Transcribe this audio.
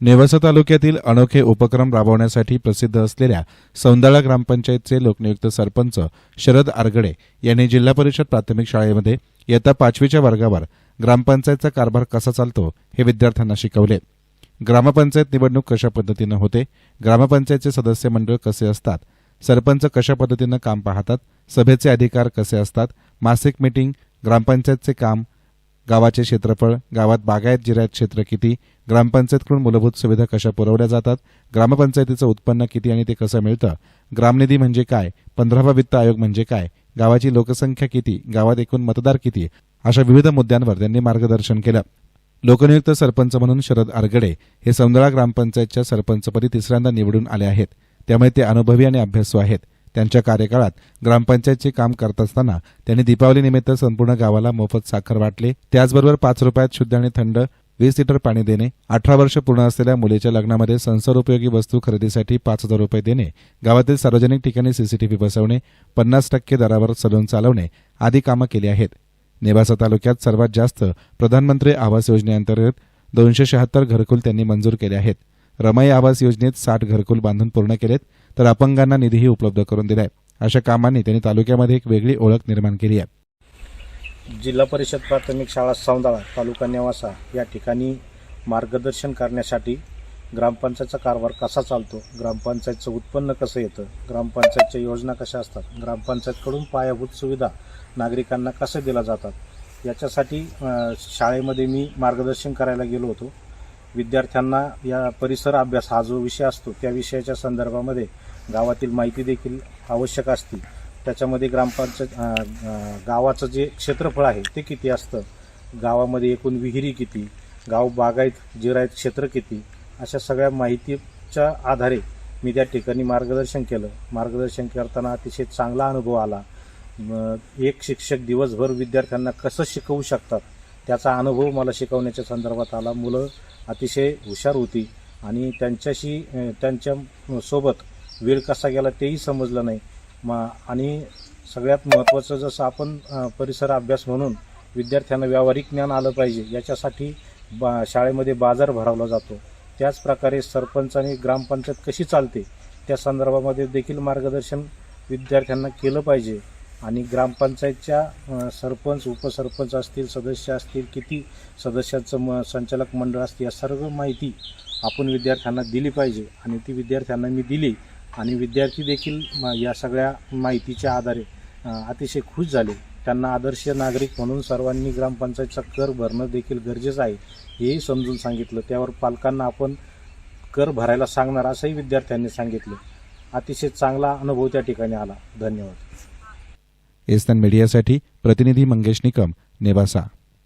नेवासा तालुक्यातील अनोखे उपक्रम राबवण्यासाठी प्रसिद्ध असलेल्या सौंदाळा ग्रामपंचायतचे लोकनियुक्त सरपंच शरद आरगडे यांनी जिल्हा परिषद प्राथमिक शाळेमध्ये इयत्ता पाचवीच्या वर्गावर ग्रामपंचायतचा कारभार कसा चालतो हे विद्यार्थ्यांना शिकवले. ग्रामपंचायत निवडणूक कशा पद्धतीनं होते? ग्रामपंचायतचे सदस्य मंडळ कसे असतात? सरपंच कशा पद्धतीनं काम पाहतात? सभेचे अधिकार कसे असतात? मासिक मीटिंग ग्रामपंचायतचे काम गावाचे क्षेत्रफळ गावात बागायत जिरायत क्षेत्र किती ग्रामपंचायतकडून मूलभूत सुविधा कशा पुरवल्या जातात ग्रामपंचायतीचं उत्पन्न किती आणि ते कसं मिळतं ग्रामनिधी म्हणजे काय पंधरावा वित्त आयोग म्हणजे काय गावाची लोकसंख्या किती गावात एकूण मतदार किती अशा विविध मुद्द्यांवर त्यांनी मार्गदर्शन केलं. लोकनियुक्त सरपंच म्हणून शरद आरगडे हे सौंदळा ग्रामपंचायतच्या सरपंचपदी तिसऱ्यांदा निवडून आले आहेत. त्यामुळे ते अनुभवी आणि अभ्यासू आहेत. त्यांच्या कार्यकाळात ग्रामपंचायतचे काम करत असताना त्यांनी दीपावलीनिमित्त संपूर्ण गावाला मोफत साखर वाटले. त्याचबरोबर पाच रुपयात शुद्ध आणि थंड वीस लिटर पाणी देणे अठरा वर्ष पूर्ण असलेल्या मुलीच्या लग्नामध्ये संसार उपयोगी वस्तू खरेदीसाठी पाच हजार रुपये देणे गावातील सार्वजनिक ठिकाणी सीसीटीव्ही बसवणे पन्नास टक्के दरावर सलून चालवणे आदी कामं केली आहेत. नेवासा तालुक्यात सर्वात जास्त प्रधानमंत्री आवास योजनेअंतर्गत दोनशे शहात्तर घरकुल त्यांनी मंजूर केले आहेत. रमाई आवास योजनेत साठ घरकुल बांधून पूर्ण केलेत. तर अपंगांना निधीही उपलब्ध करून दिलाय. अशा कामांनी त्यांनी तालुक्यामध्ये एक वेगळी ओळख निर्माण केली आहे. जिल्हा परिषद प्राथमिक शाळा सौंदाळा तालुका नेवासा या ठिकाणी मार्गदर्शन करण्यासाठी ग्रामपंचायतचा कारभार कसा चालतो ग्रामपंचायतचं उत्पन्न कसं येतं ग्रामपंचायतच्या योजना कशा असतात ग्रामपंचायतकडून पायाभूत सुविधा नागरिकांना कसं दिल्या जातात याच्यासाठी शाळेमध्ये मी मार्गदर्शन करायला गेलो होतो. विद्यार्थ्यांना या परिसर अभ्यास हा जो विषय असतो त्या विषयाच्या संदर्भामध्ये गावातील माहिती देखील आवश्यक असते. त्याच्यामध्ये ग्रामपंचायत गावाचं जे क्षेत्रफळ आहे ते किती असतं? गावामध्ये एकूण विहिरी किती? गाव बागायत जिरायत क्षेत्र किती? अशा सगळ्या माहितीच्या आधारे मी त्या ठिकाणी मार्गदर्शन केलं. मार्गदर्शन करताना अतिशय चांगला अनुभव आला. एक शिक्षक दिवसभर विद्यार्थ्यांना कसं शिकवू शकतात? त्याचा अनुभव मला शिकवण्याच्या संदर्भात आला. मुलं अतिशय हुशार होती आणि त्यांच्याशी त्यांच्यासोबत वेळ कसा गेला तेही समजलं नाही. मा आणि सगळ्यात महत्त्वाचं जसं आपण परिसर अभ्यास म्हणून विद्यार्थ्यांना व्यावहारिक ज्ञान आलं पाहिजे याच्यासाठी बा शाळेमध्ये बाजार भरवला जातो. त्याचप्रकारे सरपंच आणि ग्रामपंचायत कशी चालते त्या संदर्भामध्ये देखील मार्गदर्शन विद्यार्थ्यांना केलं पाहिजे. आणि ग्रामपंचायतच्या सरपंच उपसरपंच असतील सदस्य असतील किती सदस्यांचं म संचालक मंडळ असतील या सर्व माहिती आपण विद्यार्थ्यांना दिली पाहिजे. आणि ती विद्यार्थ्यांना मी दिली आणि विद्यार्थी देखील या सगळ्या माहितीच्या आधारे अतिशय खुश झाले. त्यांना आदर्श नागरिक म्हणून सर्वांनी ग्रामपंचायतचा कर भरणं देखील गरजेचं आहे हेही समजून सांगितलं. त्यावर पालकांना आपण कर भरायला सांगणार असंही विद्यार्थ्यांनी सांगितलं. अतिशय चांगला अनुभव त्या ठिकाणी आला. धन्यवाद. एस्टन मीडियासाठी प्रतिनिधी मंगेश निकम नेवासा.